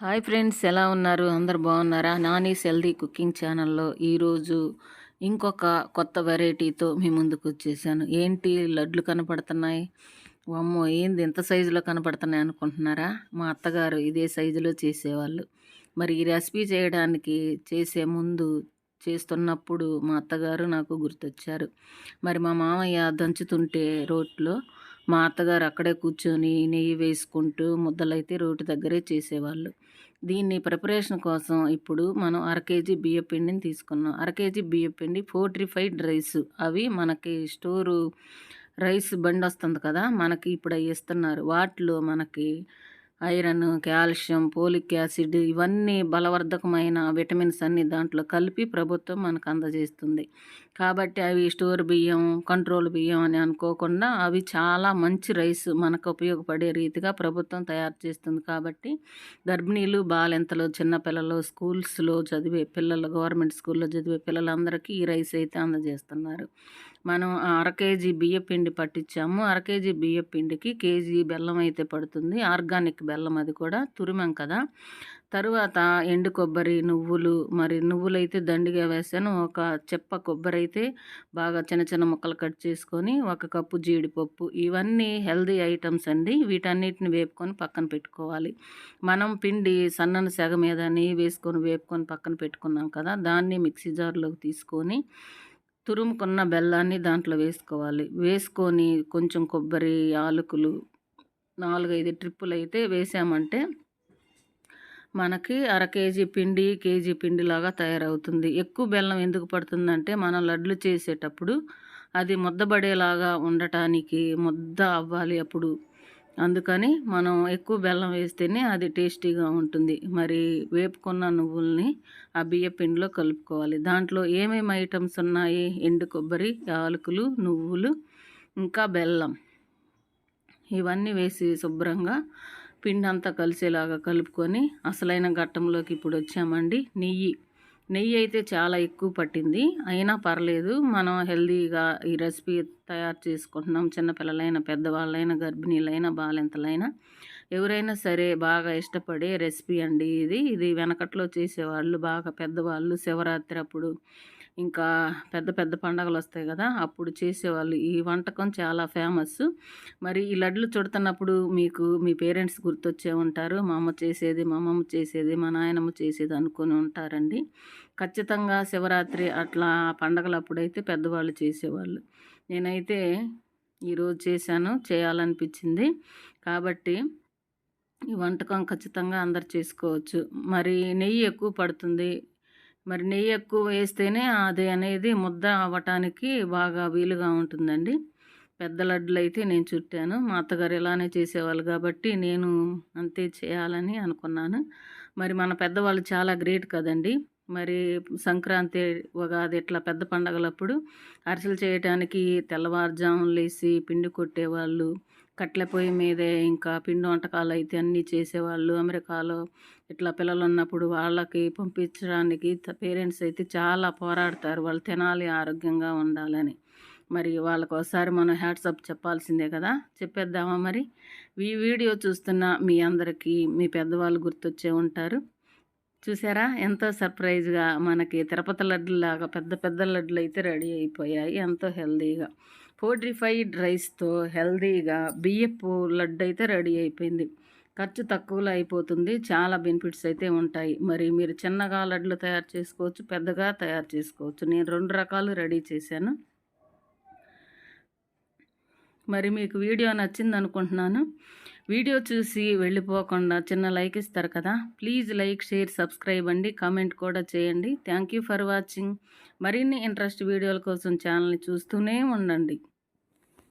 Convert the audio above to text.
Hi friends ఎలా ఉన్నారు? అందరు బాగున్నారా? నాని హెల్దీ కుకింగ్ ఛానల్లో ఈరోజు ఇంకొక కొత్త వెరైటీతో మీ ముందుకు వచ్చేసాను. ఏంటి లడ్లు కనపడుతున్నాయి? అమ్మో ఏంది ఎంత సైజులో కనపడుతున్నాయి అనుకుంటున్నారా? మా అత్తగారు ఇదే సైజులో చేసేవాళ్ళు. మరి ఈ రెసిపీ చేయడానికి చేసే ముందు చేస్తున్నప్పుడు మా అత్తగారు నాకు గుర్తొచ్చారు. మరి మా మామయ్య దంచుతుంటే రోట్లో మా అత్తగారు అక్కడే కూర్చొని నెయ్యి వేసుకుంటూ ముద్దలైతే రోటి దగ్గరే చేసేవాళ్ళు. దీన్ని ప్రిపరేషన్ కోసం ఇప్పుడు మనం అర కేజీ బియ్య పిండిని తీసుకున్నాం. అర కేజీ బియ్య పిండి ఫోర్ట్రిఫైడ్ రైస్ అవి మనకి స్టోరు రైస్ బండి వస్తుంది కదా మనకి ఇప్పుడు అవి ఇస్తున్నారు. వాటిలో మనకి ఐరన్ కాల్షియం పోలిక్ యాసిడ్ ఇవన్నీ బలవర్ధకమైన విటమిన్స్ అన్ని దాంట్లో కలిపి ప్రభుత్వం మనకు అందజేస్తుంది. కాబట్టి అవి స్టోర్ బియ్యం కంట్రోల్ బియ్యం అని అనుకోకుండా అవి చాలా మంచి రైస్ మనకు ఉపయోగపడే రీతిగా ప్రభుత్వం తయారు చేస్తుంది. కాబట్టి గర్భిణీలు బాలింతలు చిన్నపిల్లలు స్కూల్స్లో చదివే పిల్లలు గవర్నమెంట్ స్కూల్లో చదివే పిల్లలందరికీ ఈ రైస్ అయితే అందజేస్తున్నారు. మనం అర కేజీ బియ్య పిండి పట్టించాము. అర కేజీ బియ్య పిండికి కేజీ బెల్లం అయితే పడుతుంది. ఆర్గానిక్ బెల్లం అది కూడా తురిమాం కదా. తరువాత ఎండు కొబ్బరి నువ్వులు మరి నువ్వులు అయితే దండిగా వేసాను. ఒక చెప్ప కొబ్బరి అయితే బాగా చిన్న చిన్న ముక్కలు కట్ చేసుకొని ఒక కప్పు జీడిపప్పు. ఇవన్నీ హెల్దీ ఐటమ్స్ అండి. వీటన్నిటిని వేపుకొని పక్కన పెట్టుకోవాలి. మనం పిండి సన్నని సెగ మీద నెయ్యి వేసుకొని వేపుకొని పక్కన పెట్టుకున్నాం కదా. దాన్ని మిక్సీ జార్లోకి తీసుకొని తురుముకున్న బెల్లాన్ని దాంట్లో వేసుకోవాలి. వేసుకొని కొంచెం కొబ్బరి యాలకులు నాలుగైదు ట్రిప్పులు అయితే వేసామంటే మనకి అర కేజీ పిండి కేజీ పిండిలాగా తయారవుతుంది. ఎక్కువ బెల్లం ఎందుకు పడుతుందంటే మనం లడ్లు చేసేటప్పుడు అది ముద్దబడేలాగా ఉండటానికి ముద్ద అవ్వాలి అప్పుడు. అందుకని మనం ఎక్కువ బెల్లం వేస్తేనే అది టేస్టీగా ఉంటుంది. మరి వేపుకున్న నువ్వుల్ని ఆ బియ్య పిండిలో కలుపుకోవాలి. దాంట్లో ఏమేమి ఐటమ్స్ ఉన్నాయి? ఎండు కొబ్బరి యాలకులు నువ్వులు ఇంకా బెల్లం. ఇవన్నీ వేసి శుభ్రంగా పిండి అంతా కలిసేలాగా కలుపుకొని అసలైన ఘట్టంలోకి ఇప్పుడు వచ్చామండి. నెయ్యి. నెయ్యి అయితే చాలా ఎక్కువ పట్టింది. అయినా పర్లేదు మనం హెల్తీగా ఈ రెసిపీ తయారు చేసుకుంటున్నాం. చిన్నపిల్లలైనా పెద్దవాళ్ళైనా గర్భిణీలైనా బాలింతలైనా. ఎవరైనా సరే బాగా ఇష్టపడే రెసిపీ అండి ఇది. ఇది వెనకట్లో చేసేవాళ్ళు బాగా పెద్దవాళ్ళు శివరాత్రి అప్పుడు ఇంకా పెద్ద పెద్ద పండగలు వస్తాయి కదా అప్పుడు చేసేవాళ్ళు. ఈ వంటకం చాలా ఫేమస్. మరి ఈ లడ్లు చుడుతున్నప్పుడు మీకు మీ పేరెంట్స్ గుర్తొచ్చే ఉంటారు. మా అమ్మ చేసేది మా అమ్మమ్మ చేసేది మా నాయనమ్మ చేసేది అనుకొని ఉంటారండి. ఖచ్చితంగా శివరాత్రి అట్లా పండగలు అప్పుడైతే పెద్దవాళ్ళు చేసేవాళ్ళు. నేనైతే ఈరోజు చేశాను చేయాలనిపించింది. కాబట్టి ఈ వంటకం ఖచ్చితంగా అందరు చేసుకోవచ్చు. మరి నెయ్యి ఎక్కువ పడుతుంది. మరి నెయ్యి ఎక్కువ వేస్తేనే అది అనేది ముద్ద అవ్వటానికి బాగా వీలుగా ఉంటుందండి. పెద్ద లడ్డులు అయితే నేను చుట్టాను. మా అత్తగారు ఇలానే చేసేవాళ్ళు కాబట్టి నేను అంతే చేయాలని అనుకున్నాను. మరి మన పెద్దవాళ్ళు చాలా గ్రేట్ కదండి. మరి సంక్రాంతి ఉగాది ఇట్లా పెద్ద పండగలప్పుడు అరిసెలు చేయటానికి తెల్లవారుజాములు లేసి పిండి కొట్టేవాళ్ళు కట్టెల పొయ్యి మీదే ఇంకా పిండి వంటకాలు అయితే అన్నీ చేసేవాళ్ళు. అమెరికాలో ఇట్లా పిల్లలు ఉన్నప్పుడు వాళ్ళకి పంపించడానికి పేరెంట్స్ అయితే చాలా పోరాడతారు. వాళ్ళు తినాలి ఆరోగ్యంగా ఉండాలని. మరి వాళ్ళకు ఒకసారి మనం హ్యాట్సప్ చెప్పాల్సిందే కదా? చెప్పేద్దామా మరి? ఈ వీడియో చూస్తున్న మీ అందరికీ మీ పెద్దవాళ్ళు గుర్తొచ్చే ఉంటారు. చూసారా? ఎంతో సర్ప్రైజ్గా మనకి తిరుపతి లడ్డులాగా పెద్ద పెద్ద లడ్డులు అయితే రెడీ అయిపోయాయి. ఎంతో హెల్దీగా పోడ్రిఫైడ్ రైస్తో హెల్దీగా బియ్యపు లడ్డు అయితే రెడీ అయిపోయింది. ఖర్చు తక్కువలో అయిపోతుంది. చాలా బెనిఫిట్స్ అయితే ఉంటాయి. మరి మీరు చిన్నగా లడ్లు తయారు చేసుకోవచ్చు పెద్దగా తయారు చేసుకోవచ్చు. నేను రెండు రకాలు రెడీ చేశాను. మరి మీకు వీడియో నచ్చింది అనుకుంటున్నాను వీడియో చూసి వెళ్ళిపోకుండా చిన్న లైక్ ఇస్తారు కదా. ప్లీజ్ లైక్ షేర్ సబ్స్క్రైబ్ అండి. కామెంట్ కూడా చేయండి. Thank you for watching. మరిన్ని ఇంట్రెస్ట్ వీడియోల కోసం ఛానల్ని చూస్తూనే ఉండండి.